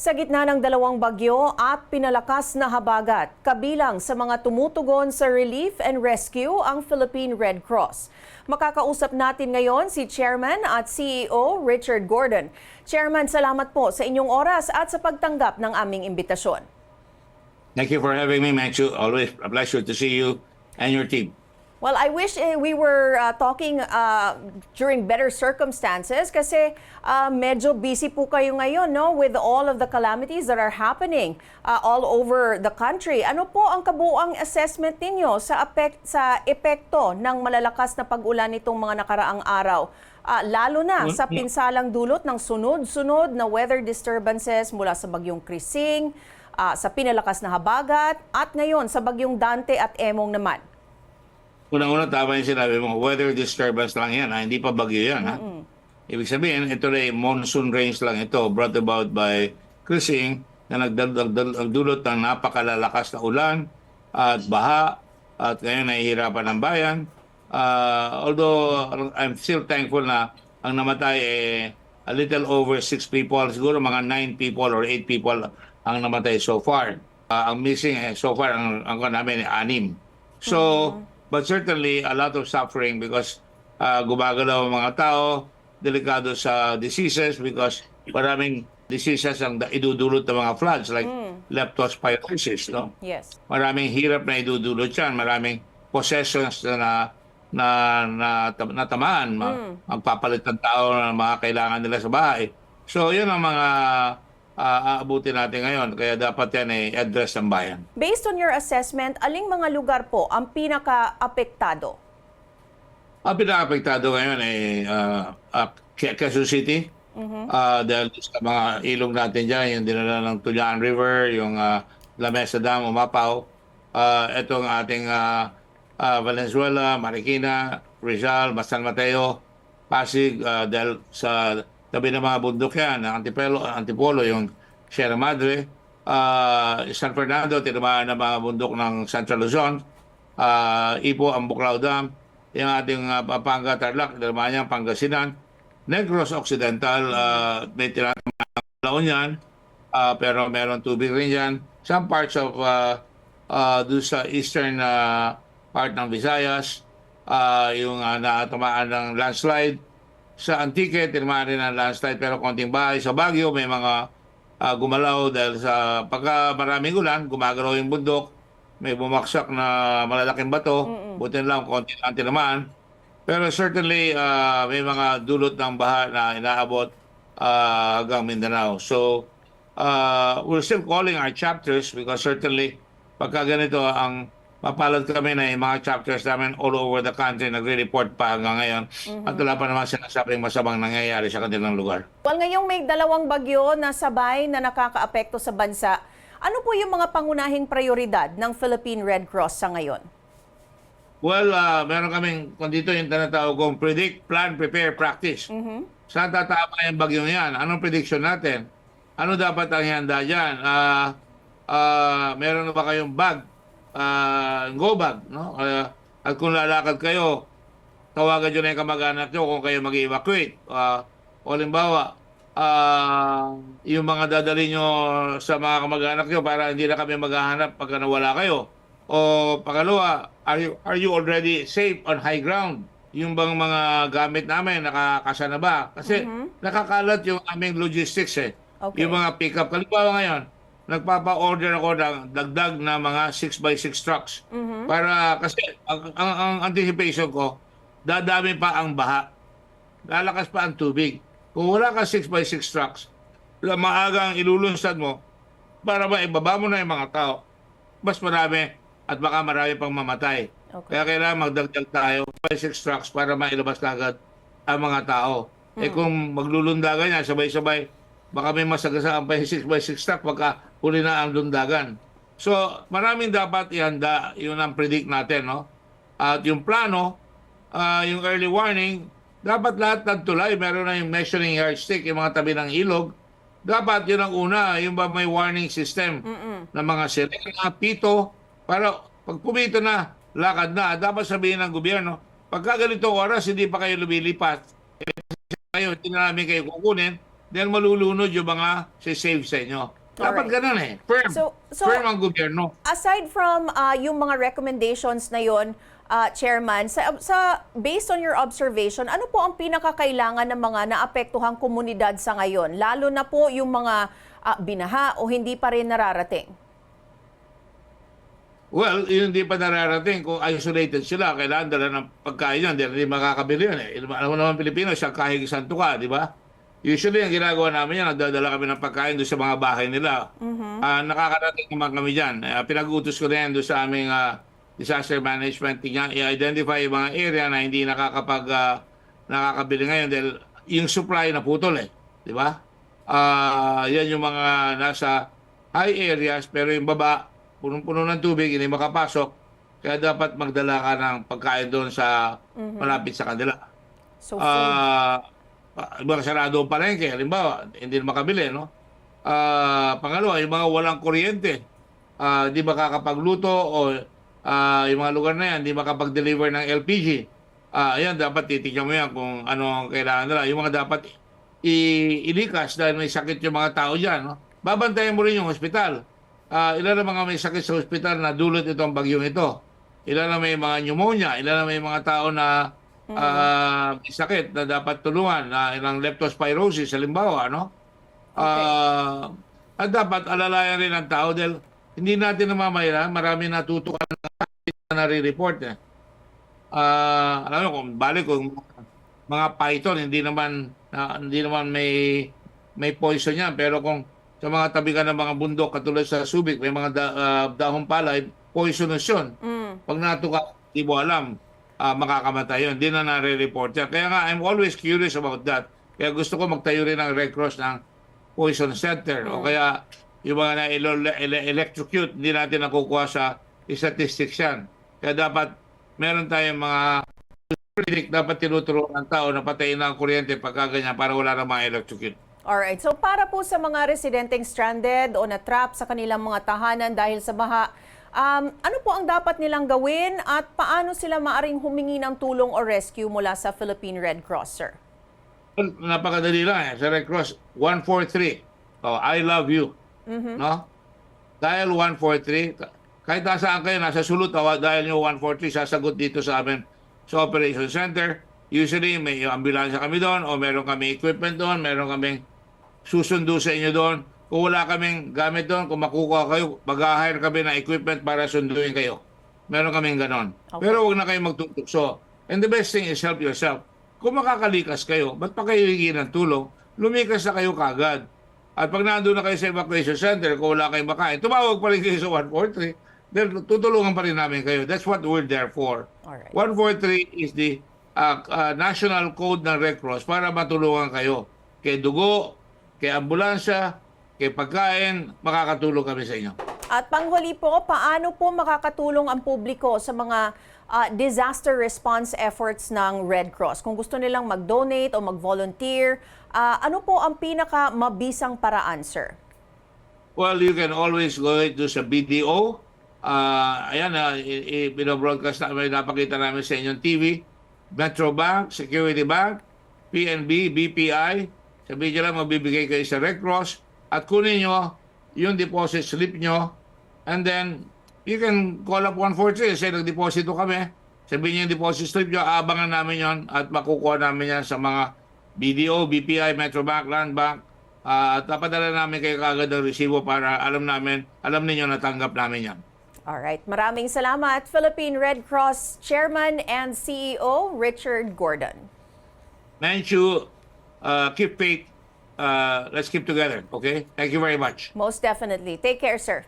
Sa gitna ng dalawang bagyo at pinalakas na habagat, kabilang sa mga tumutugon sa relief and rescue ang Philippine Red Cross. Makakausap natin ngayon si Chairman at CEO Richard Gordon. Chairman, salamat po sa inyong oras at sa pagtanggap ng aming imbitasyon. Thank you for having me, Manchu. Always a pleasure to see you and your team. Well, I wish eh, we were uh, talking uh, during better circumstances kasi uh, medyo busy po kayo ngayon no with all of the calamities that are happening uh, all over the country. Ano po ang kabuang assessment ninyo sa apek- sa epekto ng malalakas na pag-ulan nitong mga nakaraang araw? Uh, lalo na sa pinsalang dulot ng sunod-sunod na weather disturbances mula sa bagyong Krising, uh, sa pinalakas na habagat at ngayon sa bagyong Dante at Emong naman. Unang-una, tama yung sinabi mo, weather disturbance lang yan, ha? hindi pa bagyo yan. Ha? Ibig sabihin, ito na monsoon rains lang ito, brought about by Krising na nagdulot ng napakalalakas na ulan at baha at ngayon nahihirapan ng bayan. Uh, although I'm still thankful na ang namatay eh, a little over six people, siguro mga nine people or eight people ang namatay so far. Uh, ang missing eh, so far, ang, ang ang namin eh, anim. So, but certainly a lot of suffering because uh, gumagalaw ang mga tao, delikado sa diseases because maraming diseases ang idudulot ng mga floods like leptospirosis, no? Yes. Maraming hirap na idudulot yan, maraming possessions na na na, na natamaan, ma, magpapalit ng tao ng mga kailangan nila sa bahay. So, yun ang mga uh, aabutin natin ngayon. Kaya dapat yan ay address ng bayan. Based on your assessment, aling mga lugar po ang pinaka-apektado? Ang pinaka-apektado ngayon ay uh, uh, Quez- Quezon City. Ah, dahil sa mga ilog natin dyan, yung dinala ng Tulyaan River, yung uh, La Mesa Dam, Umapaw. Uh, itong ating ah, ah, Valenzuela, Marikina, Rizal, San Mateo, Pasig, ah, dahil sa tabi ng mga bundok yan, ang Antipolo, Antipolo yung Sierra Madre, ah, San Fernando, tinamaan ng mga bundok ng Central Luzon, ah, Ipo, ang Buklao Dam, yung ating uh, Pampanga, Tarlac, tinamaan niya ang Pangasinan, Negros Occidental, ah, may tinamaan yan, ah, pero meron tubig rin yan. Some parts of uh, uh, doon sa eastern ah, part ng Visayas, ah, yung uh, natamaan ng landslide, sa Antique, tinamaan rin ng landslide pero konting bahay. Sa Baguio, may mga ah, gumalaw dahil sa pagka maraming ulan, gumagalaw yung bundok, may bumaksak na malalaking bato, buti na lang konti lang tinamaan. Pero certainly, ah, may mga dulot ng baha na inaabot ah, hanggang Mindanao. So, uh, we're still calling our chapters because certainly, pagka ganito, ang mapalad kami na yung mga chapters namin all over the country nagre-report pa hanggang ngayon at wala pa naman sinasabing masamang nangyayari sa kanilang lugar. Well, ngayong may dalawang bagyo na sabay na nakakaapekto sa bansa, ano po yung mga pangunahing prioridad ng Philippine Red Cross sa ngayon? Well, uh, meron kaming, kung dito yung tinatawag kong predict, plan, prepare, practice. Saan tatama yung bagyong yan? Anong prediction natin? Ano dapat ang ihanda dyan? Ah, ah, meron na ba kayong bag? Ah, go bag, no? Ah, at kung lalakad kayo, tawagan nyo na yung kamag-anak nyo kung kayo mag-evacuate. Ah, o limbawa, ah, yung mga dadali nyo sa mga kamag-anak nyo para hindi na kami maghahanap pagka nawala kayo. O pangalawa, are you, are you already safe on high ground? Yung bang mga gamit namin, nakakasa na ba? Kasi nakakalat yung aming logistics eh. Okay. Yung mga pick-up. Kalimbawa ngayon, nagpapa-order ako ng dagdag na mga 6x6 trucks. Para, kasi ang, ang, ang anticipation ko, dadami pa ang baha. Lalakas pa ang tubig. Kung wala ka 6x6 trucks, maagang ilulunsad mo para ba ibaba mo na yung mga tao, mas marami at baka marami pang mamatay. Okay. Kaya kailangan magdagdag tayo 5-6 trucks para mailabas kagad ang mga tao. Eh kung maglulundagan yan, sabay-sabay, baka may masagasaan pa yung 6 by 6 truck pagka huli na ang lundagan. So, maraming dapat ihanda, yun ang predict natin, no? At yung plano, ah, yung early warning, dapat lahat ng tulay, meron na yung measuring yardstick, yung mga tabi ng ilog. Dapat yun ang una, yung ba may warning system ng mga sirena, pito, para pag pumito na, lakad na. Dapat sabihin ng gobyerno, pagka ganitong oras, hindi pa kayo lumilipat, eh, kayo, hindi na namin kayo kukunin, dahil malulunod yung mga save sa inyo. Dapat Alright. ganun eh. Firm. So- so- Firm ang gobyerno. Aside from ah, yung mga recommendations na yon, ah, Chairman, sa, sa based on your observation, ano po ang pinakakailangan ng mga naapektuhang komunidad sa ngayon? Lalo na po yung mga ah, binaha o hindi pa rin nararating. Well, yun hindi pa nararating kung isolated sila. Kailangan dala ng pagkain yan. Hindi makakabili yan eh. Alam mo naman Pilipino, isang kahig isang tuka, di ba? Usually, ang ginagawa namin yan, nagdadala kami ng pagkain doon sa mga bahay nila. Ah, nakakarating naman kami dyan. Ah, pinag-utos ko na yan doon sa aming ah, disaster management. Tingnan, i-identify yung mga area na hindi nakakapag ah, nakakabili ngayon dahil yung supply na putol eh. Di ba? Ah, yan yung mga nasa high areas pero yung baba punong-puno ng tubig, hindi makapasok. Kaya dapat magdala ka ng pagkain doon sa malapit sa kanila. So, uh, mga sarado ang palengke, halimbawa, hindi na makabili, no? Ah, pangalawa, yung mga walang kuryente, ah, hindi makakapagluto o ah, yung mga lugar na yan, hindi makapag-deliver ng LPG. Ah, ayan, dapat titignan mo yan kung ano ang kailangan nila. Yung mga dapat i- ilikas dahil may sakit yung mga tao dyan, no? Babantayan mo rin yung hospital. Ah, ilan na mga may sakit sa hospital na dulot itong bagyong ito? Ilan na may mga pneumonia? Ilan na may mga tao na ah, may sakit na dapat tulungan? Na ilang leptospirosis, halimbawa, no? Ah, at dapat alalayan rin ang tao dahil hindi natin namamayan, marami natutukan na nare-report eh. Ah, alam mo kung balik kung mga python hindi naman na, hindi naman may may poison yan pero kung sa mga tabi ka ng mga bundok katulad sa Subic may mga da, ah, dahon palay poisonous yun Mm. pag natuka di mo alam ah, makakamatay yun. Hindi na nare-report yan. Kaya nga I'm always curious about that. Kaya gusto ko magtayo rin ng Red Cross ng poison center o kaya yung mga na ele- ele- electrocute hindi natin nakukuha sa statistics yan. Kaya dapat meron tayong mga predict dapat tinuturuan ng tao na patayin na ang kuryente pagka ganyan para wala na mga electrocute. Alright, so para po sa mga residenteng stranded o na-trap sa kanilang mga tahanan dahil sa baha, um, ano po ang dapat nilang gawin at paano sila maaring humingi ng tulong o rescue mula sa Philippine Red Cross, sir? Napakadali lang eh. Sa Red Cross, 143. Oh, I love you. No? Dial 143. Kahit nasaan kayo, nasa sulot, tawa, dial nyo 143, sasagot dito sa amin sa Operation Center. Usually, may ambulansya kami doon o meron kami equipment doon, meron kaming susundo sa inyo doon. Kung wala kaming gamit doon, kung makukuha kayo, mag-hire kami ng equipment para sunduin kayo. Meron kaming ganon. Okay. Pero huwag na kayo magtutukso. And the best thing is help yourself. Kung makakalikas kayo, ba't pa kayo hingi ng tulong? Lumikas na kayo kagad. At pag nandun na kayo sa evacuation center, kung wala kayong makain, tumawag pa rin kayo sa 143. Then tutulungan pa rin namin kayo. That's what we're there for. Alright. 143 is the uh, uh, national code ng Red Cross para matulungan kayo. Kay dugo, kay ambulansya, kay pagkain, makakatulong kami sa inyo. At panghuli po, paano po makakatulong ang publiko sa mga ah, disaster response efforts ng Red Cross? Kung gusto nilang mag-donate o mag-volunteer, ah, ano po ang pinaka mabisang paraan, sir? Well, you can always go to sa BDO. Ah, ayan, uh, binobroadcast namin, napakita namin sa inyong TV. Metro Bank, Security Bank, PNB, BPI. Sabihin nyo lang, mabibigay kayo sa Red Cross. At kunin nyo yung deposit slip nyo. And then, you can call up 143 kasi nagdeposito kami. Sabihin nyo yung deposit slip nyo, aabangan namin yon at makukuha namin yan sa mga BDO, BPI, Metro Bank, Land Bank. Ah, at papadala namin kayo kagad ng resibo para alam namin, alam ninyo na tanggap namin yan. Alright, maraming salamat Philippine Red Cross Chairman and CEO Richard Gordon. Manchu, uh, keep faith. Uh, let's keep together, okay? Thank you very much. Most definitely. Take care, sir.